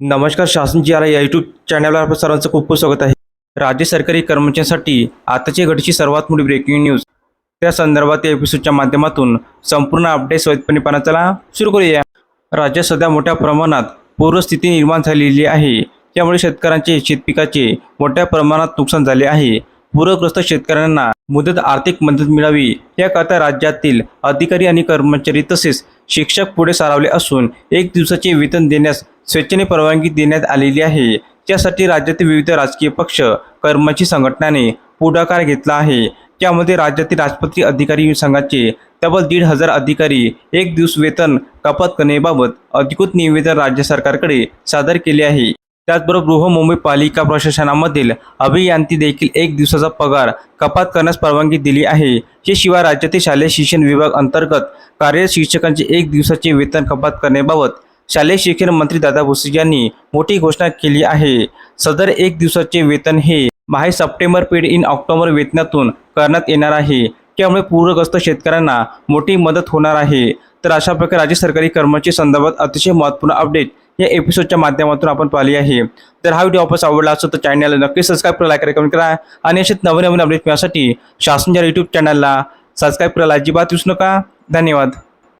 नमस्कार शासनची या यूट्यूब चॅनलवर आपलं सर्वांचं खूप खूप स्वागत आहे. राज्य सरकारी कर्मचाऱ्यांसाठी आताची घटची सर्वात मोठी ब्रेकिंग न्यूज त्या संदर्भात या एपिसोडच्या माध्यमातून संपूर्ण अपडेट स्वयंपणे पाहण्यात चला. सुरू करूया. राज्यात सध्या मोठ्या प्रमाणात पूरस्थिती निर्माण झालेली आहे. त्यामुळे शेतकऱ्यांचे शेतपिकाचे मोठ्या प्रमाणात नुकसान झाले आहे. पूरग्रस्त शेतकऱ्यांना मुदत आर्थिक मदत मिळावी याकरता राज्यातील अधिकारी आणि कर्मचारी तसेच शिक्षक पुढे सारावले असून एक दिवसाचे वेतन देण्यास स्वेच्छेने परवानगी देण्यात आलेली आहे. त्यासाठी राज्यातील विविध राजकीय पक्ष कर्मचारी संघटनाने पुढाकार घेतला आहे. त्यामध्ये राज्यातील राजपत्रित अधिकारी संघाचे तब्बल दीड हजार अधिकारी एक दिवस वेतन कपात करण्याबाबत अधिकृत निवेदन राज्य सरकारकडे सादर केले आहे. त्याचबरोबर बृहमुंबई पालिका प्रशासनामधील अभियांती देखील एक दिवसाचा पगार कपात करण्यास परवानगी दिली आहे. हे शिवाय राज्यातील शालेय शिक्षण विभाग अंतर्गत कार्यरत शिक्षकांचे एक दिवसाचे वेतन कपात करण्याबाबत शालेय शिक्षण मंत्री दादा भुसे यांनी मोठी घोषणा केली आहे. सदर एक दिवसाचे वेतन हे माहे सप्टेंबर पेड इन ऑक्टोबर वेतनातून करण्यात येणार आहे. त्यामुळे पूरग्रस्त शेतकऱ्यांना मोठी मदत होणार आहे. तर अशा प्रकारे राज्य सरकारी कर्मचारी संदर्भात अतिशय महत्त्वपूर्ण अपडेट या एपिसोडच्या माध्यमातून आपण पाहिली आहे. तर हा व्हिडिओ आपण आवडला असतो तर चॅनलला नक्की सबस्क्राईब करा लाईक करा कमेंट करा आणि असेच नवीन नवीन अपडेट मिळण्यासाठी शासनच्या यूट्यूब चॅनलला सबस्क्राईब करायला अजिबात विसरू नका. धन्यवाद.